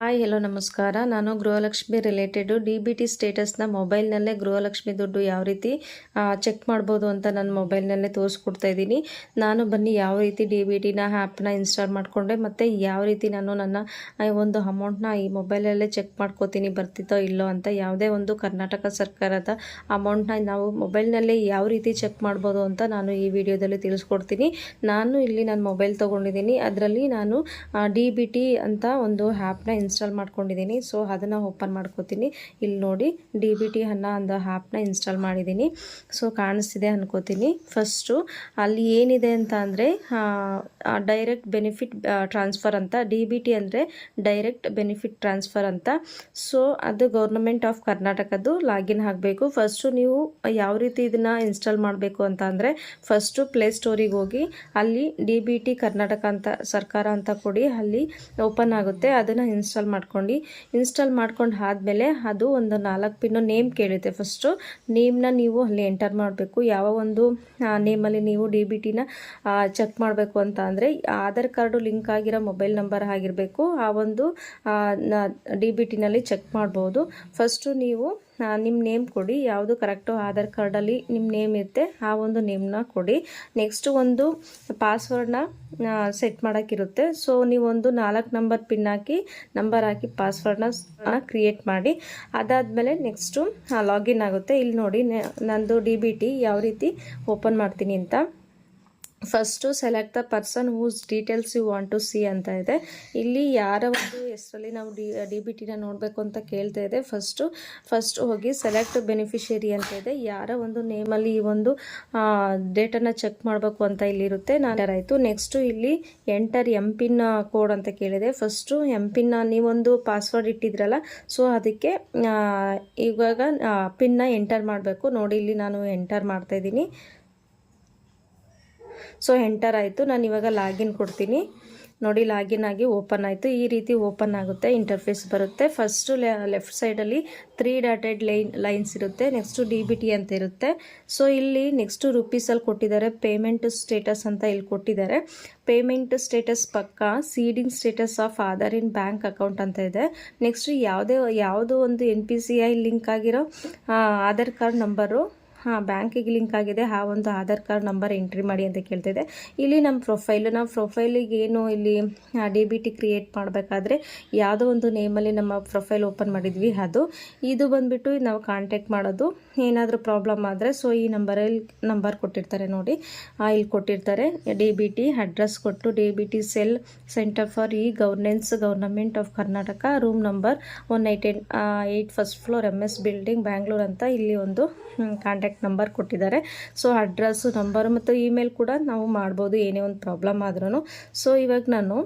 Hi, hello, ನಮಸ್ಕಾರ. ನಾನು Gruhalakshmi related D B T ಸ್ಟೇಟಸ್ನ ಮೊಬೈಲ್ನಲ್ಲೇ ಗೃಹಲಕ್ಷ್ಮಿ ದುಡ್ಡು ಯಾವ ರೀತಿ ಚೆಕ್ ಮಾಡ್ಬೋದು ಅಂತ ನನ್ನ ಮೊಬೈಲ್ನಲ್ಲೇ ತೋರಿಸ್ಕೊಡ್ತಾ ಇದ್ದೀನಿ. ನಾನು ಬನ್ನಿ ಯಾವ ರೀತಿ ಡಿ ಬಿ ಟಿನ ಆ್ಯಪ್ನ ಇನ್ಸ್ಟಾಲ್ ಮಾಡಿಕೊಂಡೆ, ಮತ್ತು ಯಾವ ರೀತಿ ನಾನು ನನ್ನ ಒಂದು ಅಮೌಂಟ್ನ ಈ ಮೊಬೈಲಲ್ಲೇ ಚೆಕ್ ಮಾಡ್ಕೋತೀನಿ, ಬರ್ತಿತ್ತೋ ಇಲ್ಲೋ ಅಂತ ಯಾವುದೇ ಒಂದು ಕರ್ನಾಟಕ ಸರ್ಕಾರದ ಅಮೌಂಟ್ನ ನಾವು ಮೊಬೈಲ್ನಲ್ಲೇ ಯಾವ ರೀತಿ ಚೆಕ್ ಮಾಡ್ಬೋದು ಅಂತ ನಾನು ಈ ವಿಡಿಯೋದಲ್ಲಿ ತಿಳಿಸ್ಕೊಡ್ತೀನಿ. ನಾನು ಇಲ್ಲಿ ನನ್ನ ಮೊಬೈಲ್ ತೊಗೊಂಡಿದ್ದೀನಿ. ಅದರಲ್ಲಿ ನಾನು ಡಿ ಅಂತ ಒಂದು ಆ್ಯಪ್ನ ಇನ್ಸ್ಟಾಲ್ ಮಾಡ್ಕೊಂಡಿದ್ದೀನಿ. ಸೊ ಅದನ್ನು ಓಪನ್ ಮಾಡ್ಕೋತೀನಿ. ಇಲ್ಲಿ ನೋಡಿ ಡಿ ಬಿ ಟಿ ಅನ್ನೋ ಒಂದು ಆ್ಯಪ್ನ ಇನ್ಸ್ಟಾಲ್ ಮಾಡಿದ್ದೀನಿ. ಸೊ ಕಾಣಿಸ್ತಿದೆ ಅನ್ಕೋತೀನಿ. ಫಸ್ಟು ಅಲ್ಲಿ ಏನಿದೆ ಅಂತ ಅಂದರೆ ಡೈರೆಕ್ಟ್ ಬೆನಿಫಿಟ್ ಟ್ರಾನ್ಸ್ಫರ್ ಅಂತ ಡಿ ಬಿ ಟಿ ಅಂದರೆ ಡೈರೆಕ್ಟ್ ಬೆನಿಫಿಟ್ ಟ್ರಾನ್ಸ್ಫರ್ ಅಂತ. ಸೊ ಅದು ಗೌರ್ಮೆಂಟ್ ಆಫ್ ಕರ್ನಾಟಕದ್ದು ಲಾಗಿನ್ ಆಗಬೇಕು. ಫಸ್ಟು ನೀವು ಯಾವ ರೀತಿ ಇದನ್ನು ಇನ್ಸ್ಟಾಲ್ ಮಾಡಬೇಕು ಅಂತ ಅಂದರೆ ಫಸ್ಟು ಪ್ಲೇಸ್ಟೋರಿಗೆ ಹೋಗಿ, ಅಲ್ಲಿ ಡಿ ಬಿ ಟಿ ಕರ್ನಾಟಕ ಅಂತ, ಸರ್ಕಾರ ಅಂತ ಕೊಡಿ, ಅಲ್ಲಿ ಓಪನ್ ಆಗುತ್ತೆ. ಅದನ್ನು ಇನ್ಸ್ಟಾಲ್ ಮಾಡ್ಕೊಂಡು. ಇನ್ಸ್ಟಾಲ್ ಮಾಡ್ಕೊಂಡು ಆದಮೇಲೆ ಅದು ಒಂದು ನಾಲ್ಕು ಪಿನ್ನು ನೇಮ್ ಕೇಳುತ್ತೆ ಫಸ್ಟು ನೇಮ್ನ ನೀವು ಅಲ್ಲಿ ಎಂಟರ್ ಮಾಡಬೇಕು. ಯಾವ ಒಂದು ನೇಮಲ್ಲಿ ನೀವು ಡಿ ಬಿ ಟಿನ ಚೆಕ್ ಮಾಡಬೇಕು ಅಂತ ಅಂದರೆ ಆಧಾರ್ ಕಾರ್ಡು ಲಿಂಕ್ ಆಗಿರೋ ಮೊಬೈಲ್ ನಂಬರ್ ಆಗಿರಬೇಕು. ಆ ಒಂದು ಡಿ ಬಿ ಟಿನಲ್ಲಿ ಚೆಕ್ ಮಾಡ್ಬೋದು. ಫಸ್ಟು ನೀವು ನಿಮ್ಮ ನೇಮ್ ಕೊಡಿ. ಯಾವುದು ಕರೆಕ್ಟು ಆಧಾರ್ ಕಾರ್ಡಲ್ಲಿ ನಿಮ್ಮ ನೇಮ್ ಇರುತ್ತೆ, ಆ ಒಂದು ನೇಮ್ನ ಕೊಡಿ. ನೆಕ್ಸ್ಟು ಒಂದು ಪಾಸ್ವರ್ಡನ್ನ ಸೆಟ್ ಮಾಡೋಕ್ಕಿರುತ್ತೆ. ಸೊ ನೀವೊಂದು ನಾಲ್ಕು ನಂಬರ್ ಪಿನ್ ಹಾಕಿ ನಂಬರ್ ಹಾಕಿ ಪಾಸ್ವರ್ಡನ್ನ ಕ್ರಿಯೇಟ್ ಮಾಡಿ. ಅದಾದಮೇಲೆ ನೆಕ್ಸ್ಟು ಲಾಗಿನ್ ಆಗುತ್ತೆ. ಇಲ್ಲಿ ನೋಡಿ ನಂದು ಡಿ ಯಾವ ರೀತಿ ಓಪನ್ ಮಾಡ್ತೀನಿ ಅಂತ. First select the person whose details you want to see ಅಂತ ಇದೆ. ಇಲ್ಲಿ ಯಾರ ಒಂದು ಹೆಸರಲ್ಲಿ ನಾವು ಡಿ ಡಿ ಬಿ ಟಿನ ನೋಡಬೇಕು ಅಂತ ಕೇಳ್ತಾ ಇದೆ. ಫಸ್ಟು ಫಸ್ಟ್ ಹೋಗಿ ಸೆಲೆಕ್ಟ್ ಬೆನಿಫಿಷರಿ ಅಂತ ಇದೆ. ಯಾರ ಒಂದು ನೇಮಲ್ಲಿ ಈ ಒಂದು ಡೇಟನ್ನು ಚೆಕ್ ಮಾಡಬೇಕು ಅಂತ ಇಲ್ಲಿರುತ್ತೆ ನಾನು ಆಯಿತು. ನೆಕ್ಸ್ಟು ಇಲ್ಲಿ ಎಂಟರ್ ಎಂ ಪಿನ್ ಕೋಡ್ ಅಂತ ಕೇಳಿದೆ. ಫಸ್ಟು ಎಂ ಪಿನ್ನ ನೀವೊಂದು ಪಾಸ್ವರ್ಡ್ ಇಟ್ಟಿದ್ರಲ್ಲ ಸೊ ಅದಕ್ಕೆ ಇವಾಗ ಪಿನ್ನ ಎಂಟರ್ ಮಾಡಬೇಕು. ನೋಡಿ, ಇಲ್ಲಿ ನಾನು ಎಂಟರ್ ಮಾಡ್ತಾ ಇದ್ದೀನಿ. ಸೊ ಎಂಟರ್ ಆಯಿತು. ನಾನು ಇವಾಗ ಲಾಗಿನ್ ಕೊಡ್ತೀನಿ. ನೋಡಿ ಲಾಗಿನ್ ಆಗಿ ಓಪನ್ ಆಯಿತು. ಈ ರೀತಿ ಓಪನ್ ಆಗುತ್ತೆ ಇಂಟರ್ಫೇಸ್ ಬರುತ್ತೆ. ಫಸ್ಟು ಲೆಫ್ಟ್ ಸೈಡಲ್ಲಿ ತ್ರೀ ಡಾಟೆಡ್ ಲೈನ್ ಲೈನ್ಸ್ ಇರುತ್ತೆ ನೆಕ್ಸ್ಟು ಡಿ ಬಿ ಟಿ ಅಂತ ಇರುತ್ತೆ. ಸೊ ಇಲ್ಲಿ ನೆಕ್ಸ್ಟು ರುಪೀಸಲ್ಲಿ ಕೊಟ್ಟಿದ್ದಾರೆ ಪೇಮೆಂಟ್ ಸ್ಟೇಟಸ್ ಅಂತ ಇಲ್ಲಿ ಕೊಟ್ಟಿದ್ದಾರೆ. ಪೇಮೆಂಟ್ ಸ್ಟೇಟಸ್ ಪಕ್ಕ seeding status of Aadhaar in bank account ಅಂತ ಇದೆ. ನೆಕ್ಸ್ಟ್ ಯಾವುದೇ, ಯಾವುದೋ ಒಂದು N P C I link ಆಗಿರೋ ಆಧಾರ್ ಕಾರ್ಡ್ ನಂಬರು ಹಾಂ, ಬ್ಯಾಂಕಿಗೆ ಲಿಂಕ್ ಆಗಿದೆ. ಆ ಒಂದು ಆಧಾರ್ ಕಾರ್ಡ್ ನಂಬರ್ ಎಂಟ್ರಿ ಮಾಡಿ ಅಂತ ಕೇಳ್ತಿದೆ. ಇಲ್ಲಿ ನಮ್ಮ ಪ್ರೊಫೈಲು ನಾವು ಪ್ರೊಫೈಲಿಗೆ ಏನು ಇಲ್ಲಿ ಡಿ ಬಿ ಟಿ ಕ್ರಿಯೇಟ್ ಮಾಡಬೇಕಾದ್ರೆ ಯಾವುದೋ ಒಂದು ನೇಮಲ್ಲಿ ನಮ್ಮ ಪ್ರೊಫೈಲ್ ಓಪನ್ ಮಾಡಿದ್ವಿ ಅದು. ಇದು ಬಂದುಬಿಟ್ಟು ನಾವು ಕಾಂಟ್ಯಾಕ್ಟ್ ಮಾಡೋದು. ಏನಾದರೂ ಪ್ರಾಬ್ಲಮ್ ಆದರೆ ಸೊ ಈ ನಂಬರಲ್ಲಿ ನಂಬರ್ ಕೊಟ್ಟಿರ್ತಾರೆ ನೋಡಿ. ಇಲ್ಲಿ ಕೊಟ್ಟಿರ್ತಾರೆ. ಡಿ ಬಿ ಟಿ ಅಡ್ರೆಸ್ ಕೊಟ್ಟು D B T cell centre for e governance government of Karnataka room number one eight eight first floor M S building Bangalore ಅಂತ ಇಲ್ಲಿ ಒಂದು ಕಾಂಟ್ಯಾಕ್ಟ್ ನಂಬರ್ ಕೊಟ್ಟಿದ್ದಾರೆ. ಸೊ ಅಡ್ರೆಸ್ಸು ನಂಬರ್ ಮತ್ತು email ಕೂಡ ನಾವು ಮಾಡ್ಬೋದು, ಏನೇ ಒಂದು ಪ್ರಾಬ್ಲಮ್ ಆದ್ರೂ ಸೊ ಇವಾಗ ನಾನು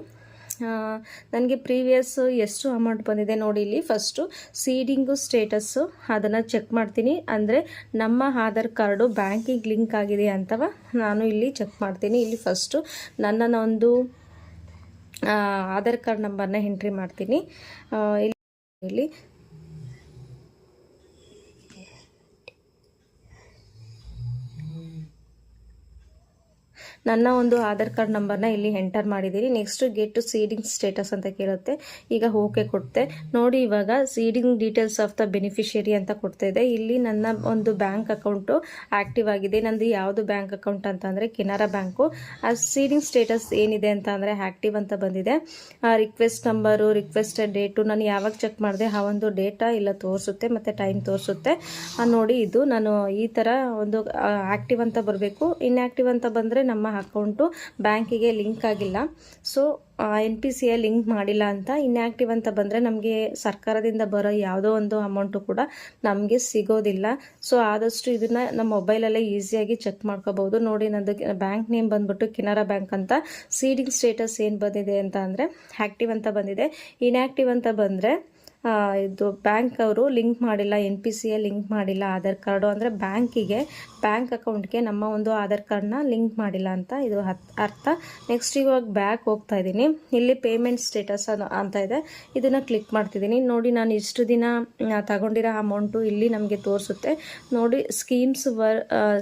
ನನಗೆ ಪ್ರೀವಿಯಸ್ ಎಷ್ಟು ಅಮೌಂಟ್ ಬಂದಿದೆ ನೋಡಿ ಇಲ್ಲಿ. ಫಸ್ಟು ಸೀಡಿಂಗು ಸ್ಟೇಟಸ್ಸು ಅದನ್ನು ಚೆಕ್ ಮಾಡ್ತೀನಿ. ಅಂದರೆ ನಮ್ಮ ಆಧಾರ್ ಕಾರ್ಡು ಬ್ಯಾಂಕಿಗೆ ಲಿಂಕ್ ಆಗಿದೆ ಅಂತವ ನಾನು ಇಲ್ಲಿ ಚೆಕ್ ಮಾಡ್ತೀನಿ. ಇಲ್ಲಿ ಫಸ್ಟು ನನ್ನ ಒಂದು ಆಧಾರ್ ಕಾರ್ಡ್ ನಂಬರ್ನ ಎಂಟ್ರಿ ಮಾಡ್ತೀನಿ. ಇಲ್ಲಿ. ನನ್ನ ಒಂದು ಆಧಾರ್ ಕಾರ್ಡ್ ನಂಬರ್ನ ಇಲ್ಲಿ ಎಂಟರ್ ಮಾಡಿದ್ದೀನಿ next get to seeding status ಅಂತ ಕೇಳುತ್ತೆ. ಈಗ ಓಕೆ ಕೊಡ್ತೆ ನೋಡಿ ಇವಾಗ seeding details of the beneficiary ಅಂತ ಕೊಡ್ತಾ ಇದೆ ಇಲ್ಲಿ ನನ್ನ ಒಂದು ಬ್ಯಾಂಕ್ ಅಕೌಂಟು ಆಕ್ಟಿವ್ ಆಗಿದೆ. ನಂದು ಯಾವುದು ಬ್ಯಾಂಕ್ ಅಕೌಂಟ್ ಅಂತ ಅಂದರೆ ಕೆನರಾ ಬ್ಯಾಂಕು. ಆ ಸೀಡಿಂಗ್ ಸ್ಟೇಟಸ್ ಏನಿದೆ ಅಂತ ಅಂದರೆ ಆಕ್ಟಿವ್ ಅಂತ ಬಂದಿದೆ. ರಿಕ್ವೆಸ್ಟ್ ನಂಬರು ರಿಕ್ವೆಸ್ಟ್ ಡೇಟು ನಾನು ಯಾವಾಗ ಚೆಕ್ ಮಾಡಿದೆ ಆ ಒಂದು ಡೇಟಾ ಇಲ್ಲ ತೋರಿಸುತ್ತೆ, ಮತ್ತು ಟೈಮ್ ತೋರಿಸುತ್ತೆ. ನೋಡಿ ಇದು ನಾನು ಈ ಥರ ಒಂದು ಆ್ಯಕ್ಟಿವ್ ಅಂತ ಬರಬೇಕು. ಇನ್ಆ್ಯಕ್ಟಿವ್ ಅಂತ ಬಂದರೆ ನಮ್ಮ ಅಕೌಂಟು ಬ್ಯಾಂಕಿಗೆ ಲಿಂಕ್ ಆಗಿಲ್ಲ. So N P C A link ಮಾಡಿಲ್ಲ ಅಂತ ಇನ್ಆ್ಯಕ್ಟಿವ್ ಅಂತ ಬಂದರೆ ನಮಗೆ ಸರ್ಕಾರದಿಂದ ಬರೋ ಯಾವುದೋ ಒಂದು ಅಮೌಂಟು ಕೂಡ ನಮಗೆ ಸಿಗೋದಿಲ್ಲ. ಸೊ, ಆದಷ್ಟು ಇದನ್ನು ನಮ್ಮ ಮೊಬೈಲಲ್ಲೇ ಈಸಿಯಾಗಿ ಚೆಕ್ ಮಾಡ್ಕೋಬೋದು ನೋಡಿ, ನಂದು ಬ್ಯಾಂಕ್ ನೇಮ್ ಬಂದ್ಬಿಟ್ಟು ಕೆನರಾ ಬ್ಯಾಂಕ್ ಅಂತ ಸೀಡಿಂಗ್ ಸ್ಟೇಟಸ್ ಏನು ಬಂದಿದೆ ಅಂತ ಅಂದರೆ ಆ್ಯಕ್ಟಿವ್ ಅಂತ ಬಂದಿದೆ. ಇನ್ಆ್ಯಕ್ಟಿವ್ ಅಂತ ಬಂದರೆ ಇದು ಬ್ಯಾಂಕ್ ಅವರು ಲಿಂಕ್ ಮಾಡಿಲ್ಲ, N P C A link ಮಾಡಿಲ್ಲ, ಆಧಾರ್ ಕಾರ್ಡು ಅಂದರೆ ಬ್ಯಾಂಕಿಗೆ, ಬ್ಯಾಂಕ್ ಅಕೌಂಟ್ಗೆ ನಮ್ಮ ಒಂದು ಆಧಾರ್ ಕಾರ್ಡನ್ನ ಲಿಂಕ್ ಮಾಡಿಲ್ಲ ಅಂತ ಇದು ಅರ್ಥ. ನೆಕ್ಸ್ಟ್ ಇವಾಗ ಬ್ಯಾಕ್ ಹೋಗ್ತಾ ಇದ್ದೀನಿ. ಇಲ್ಲಿ ಪೇಮೆಂಟ್ ಸ್ಟೇಟಸ್ ಅಂತ ಇದೆ. ಇದನ್ನು ಕ್ಲಿಕ್ ಮಾಡ್ತಿದ್ದೀನಿ. ನೋಡಿ, ನಾನು ಇಷ್ಟು ದಿನ ತಗೊಂಡಿರೋ ಅಮೌಂಟು ಇಲ್ಲಿ ನಮಗೆ ತೋರಿಸುತ್ತೆ. ನೋಡಿ schemes where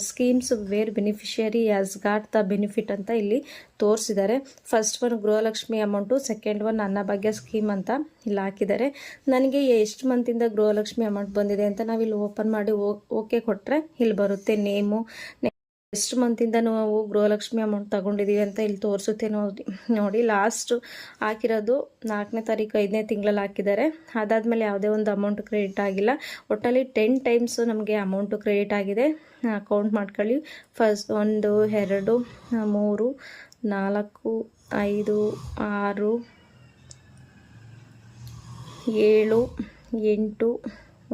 schemes where beneficiary has got the benefit ಅಂತ ಇಲ್ಲಿ ತೋರಿಸಿದ್ದಾರೆ. First one Gruhalakshmi amount second one Annabhagya scheme ಅಂತ ಇಲ್ಲಿ ಹಾಕಿದ್ದಾರೆ. ನನಗೆ ಎಷ್ಟು ಮಂತಿಂದ ಗೃಹಲಕ್ಷ್ಮಿ ಅಮೌಂಟ್ ಬಂದಿದೆ ಅಂತ ನಾವಿಲ್ಲಿ ಓಪನ್ ಮಾಡಿ ಓಕೆ ಕೊಟ್ಟರೆ ಇಲ್ಲಿ ಬರುತ್ತೆ ನೇಮು ಎಷ್ಟು ಮಂತಿಂದ ನಾವು ಗೃಹಲಕ್ಷ್ಮಿ ಅಮೌಂಟ್ ತಗೊಂಡಿದ್ದೀವಿ ಅಂತ ಇಲ್ಲಿ ತೋರಿಸುತ್ತೆ ನೋಡಿ ನೋಡಿ ಲಾಸ್ಟ್ ಹಾಕಿರೋದು ನಾಲ್ಕನೇ ತಾರೀಕು ಐದನೇ ತಿಂಗಳಲ್ಲಿ ಹಾಕಿದ್ದಾರೆ. ಅದಾದಮೇಲೆ ಯಾವುದೇ ಒಂದು ಅಮೌಂಟ್ ಕ್ರೆಡಿಟ್ ಆಗಿಲ್ಲ. ಒಟ್ಟಲ್ಲಿ ಟೆನ್ ಟೈಮ್ಸು ನಮಗೆ ಅಮೌಂಟು ಕ್ರೆಡಿಟ್ ಆಗಿದೆ. ಅಕೌಂಟ್ ಮಾಡ್ಕೊಳ್ಳಿ. ಫಸ್ಟ್ ಒಂದು, ಎರಡು, ಮೂರು, ನಾಲ್ಕು, ಐದು, ಆರು ಏಳು, ಎಂಟು,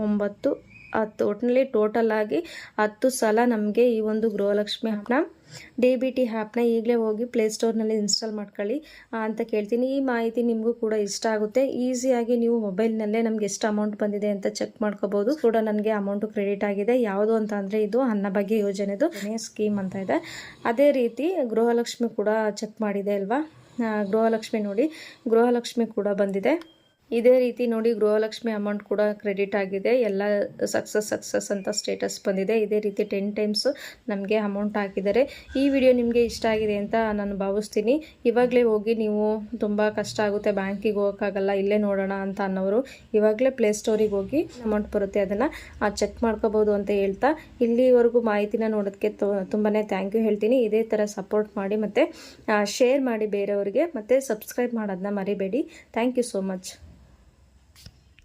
ಒಂಬತ್ತು, ಹತ್ತು. ಒಟ್ಟಿನಲ್ಲಿ ಟೋಟಲ್ ಆಗಿ ಹತ್ತು ಸಲ ನಮಗೆ ಈ ಒಂದು ಗೃಹಲಕ್ಷ್ಮಿ ಆ್ಯಪ್ನ ಡಿ ಬಿ ಟಿ ಆ್ಯಪ್ನ ಈಗಲೇ ಹೋಗಿ ಪ್ಲೇಸ್ಟೋರ್ನಲ್ಲಿ ಇನ್ಸ್ಟಾಲ್ ಮಾಡ್ಕೊಳ್ಳಿ ಅಂತ ಕೇಳ್ತೀನಿ. ಈ ಮಾಹಿತಿ ನಿಮಗೂ ಕೂಡ ಇಷ್ಟ ಆಗುತ್ತೆ. ಈಸಿಯಾಗಿ ನೀವು ಮೊಬೈಲ್ನಲ್ಲೇ ನಮ್ಗೆ ಎಷ್ಟು ಅಮೌಂಟ್ ಬಂದಿದೆ ಅಂತ ಚೆಕ್ ಮಾಡ್ಕೋಬೋದು. ಕೂಡ ನನಗೆ ಅಮೌಂಟು ಕ್ರೆಡಿಟ್ ಆಗಿದೆ. ಯಾವುದು ಅಂತ ಇದು ಅನ್ನಭಾಗ್ಯ ಯೋಜನೆದು ಸ್ಕೀಮ್ ಅಂತ ಇದೆ. ಅದೇ ರೀತಿ ಗೃಹಲಕ್ಷ್ಮಿ ಕೂಡ ಚೆಕ್ ಮಾಡಿದೆ ಅಲ್ವಾ? ಗೃಹಲಕ್ಷ್ಮಿ ನೋಡಿ. ಗೃಹಲಕ್ಷ್ಮಿ ಕೂಡ ಬಂದಿದೆ. ಇದೇ ರೀತಿ ನೋಡಿ ಗೃಹಲಕ್ಷ್ಮಿ ಅಮೌಂಟ್ ಕೂಡ ಕ್ರೆಡಿಟ್ ಆಗಿದೆ. ಎಲ್ಲ ಸಕ್ಸಸ್ ಸಕ್ಸಸ್ ಅಂತ ಸ್ಟೇಟಸ್ ಬಂದಿದೆ. ಇದೇ ರೀತಿ ಟೆನ್ ಟೈಮ್ಸು ನಮಗೆ ಅಮೌಂಟ್ ಹಾಕಿದ್ದಾರೆ. ಈ ವಿಡಿಯೋ ನಿಮಗೆ ಇಷ್ಟ ಆಗಿದೆ ಅಂತ ನಾನು ಭಾವಿಸ್ತೀನಿ. ಇವಾಗಲೇ ಹೋಗಿ ನೀವು ತುಂಬ ಕಷ್ಟ ಆಗುತ್ತೆ. ಬ್ಯಾಂಕಿಗೆ ಹೋಗೋಕ್ಕಾಗಲ್ಲ, ಇಲ್ಲೇ ನೋಡೋಣ ಅಂತ ಅನ್ನೋರು ಇವಾಗಲೇ ಪ್ಲೇಸ್ಟೋರಿಗೆ ಹೋಗಿ ಅಮೌಂಟ್ ಬರುತ್ತೆ. ಅದನ್ನು ಚೆಕ್ ಮಾಡ್ಕೋಬೋದು ಅಂತ ಹೇಳ್ತಾ ಇಲ್ಲಿವರೆಗೂ ಮಾಹಿತಿನ ನೋಡೋದಕ್ಕೆ ತುಂಬಾ ಥ್ಯಾಂಕ್ ಯು ಹೇಳ್ತೀನಿ. ಇದೇ ಥರ ಸಪೋರ್ಟ್ ಮಾಡಿ ಮತ್ತು ಶೇರ್ ಮಾಡಿ ಬೇರೆಯವರಿಗೆ. ಮತ್ತು ಸಬ್ಸ್ಕ್ರೈಬ್ ಮಾಡೋದನ್ನ ಮರಿಬೇಡಿ. Thank you so much